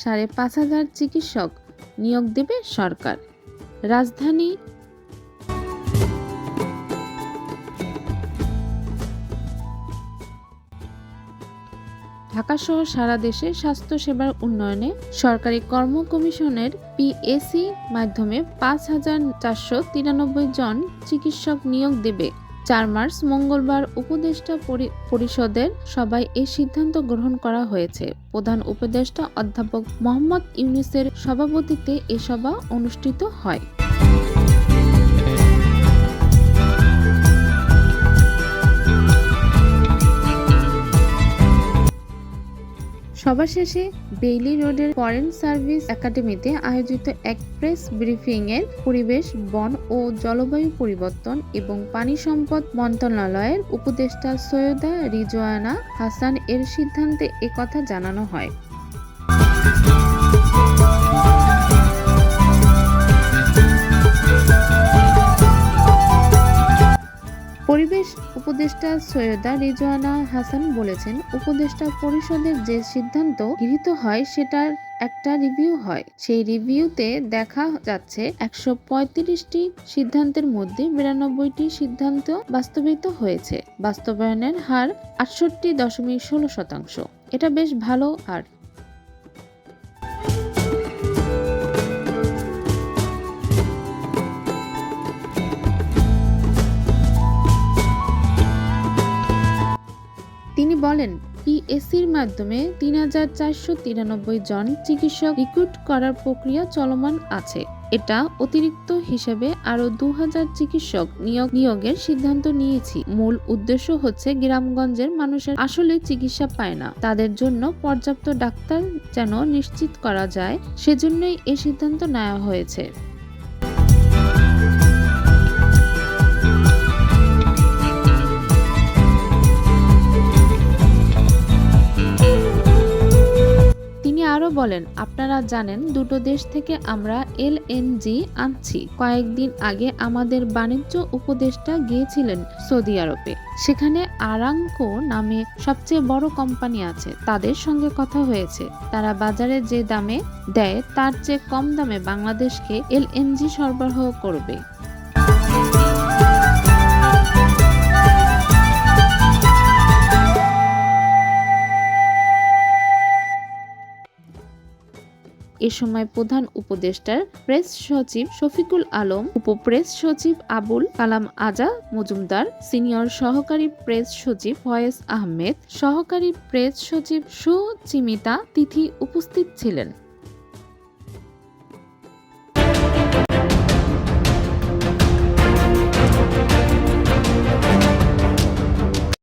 সাড়ে পাঁচ হাজার চিকিৎসক নিয়োগ দেবে সরকার। রাজধানী ঢাকাসহ সারা দেশে স্বাস্থ্যসেবার উন্নয়নে সরকারি কর্ম কমিশনের পিএসি মাধ্যমে পাঁচ হাজার চারশো তিরানব্বই জন চিকিৎসক নিয়োগ দেবে। চার মার্চ, মঙ্গলবার উপদেষ্টা পরি- পরিষদের সভায় এই সিদ্ধান্ত গ্রহণ করা হয়েছে। প্রধান উপদেষ্টা অধ্যাপক মোহাম্মদ ইউনুসের সভাপতিত্বে এ সভা অনুষ্ঠিত হয়। সভা শেষে বেইলি রোডের ফরেন সার্ভিস একাডেমিতে আয়োজিত এক প্রেস ব্রিফিং এর পরিবেশ, বন ও জলবায়ু পরিবর্তন এবং পানি সম্পদ মন্ত্রণালয়ের উপদেষ্টা সৈয়দা রিজওয়ানা হাসান এর সিদ্ধান্তে একথা জানানো হয়। পরিবেশ উপদেষ্টা সৈয়দা রিজওয়ানা হাসান বলেছেন, উপদেষ্টা পরিষদের যে সিদ্ধান্ত গৃহীত হয় সেটার একটা রিভিউ হয়। সেই রিভিউতে দেখা যাচ্ছে একশো পঁয়ত্রিশটি সিদ্ধান্তের মধ্যে বিরানব্বইটি সিদ্ধান্ত বাস্তবিত হয়েছে। বাস্তবায়নের হার আটষট্টি দশমিক ষোলো শতাংশ। এটা বেশ ভালো আর বলেন পিএসসির মাধ্যমে তিন হাজার চারশো তিরানব্বই জন চিকিৎসক রিক্রুট করার প্রক্রিয়া চলমান আছে। এটা অতিরিক্ত হিসেবে আরও দু চিকিৎসক নিয়োগ, নিয়োগের সিদ্ধান্ত নিয়েছি। মূল উদ্দেশ্য হচ্ছে গ্রামগঞ্জের মানুষের আসলে চিকিৎসা পায় না। তাদের জন্য পর্যাপ্ত ডাক্তার যেন নিশ্চিত করা যায়, সেজন্যই এই সিদ্ধান্ত নেওয়া হয়েছে। বলেন, আপনারা জানেন, দুটো দেশ থেকে আমরা এলএনজি আনছি। কয়েকদিন আগে আমাদের বাণিজ্য উপদেষ্টা গিয়েছিলেন সৌদি আরবে। সেখানে আরামকো নামে সবচেয়ে বড় কোম্পানি আছে। তাদের সঙ্গে কথা হয়েছে। তারা বাজারে যে দামে দেয়, তার চেয়ে কম দামে বাংলাদেশকে এলএনজি সরবরাহ করবে। এ সময় প্রধান উপদেষ্টার প্রেস সচিব শফিকুল আলম, উপপ্রেস সচিব আবুল কালাম আজা, মজুমদার, সিনিয়র সহকারী প্রেস সচিব ফয়েজ আহমেদ, সহকারী প্রেস সচিব সুচিমিতা তিথি উপস্থিত ছিলেন।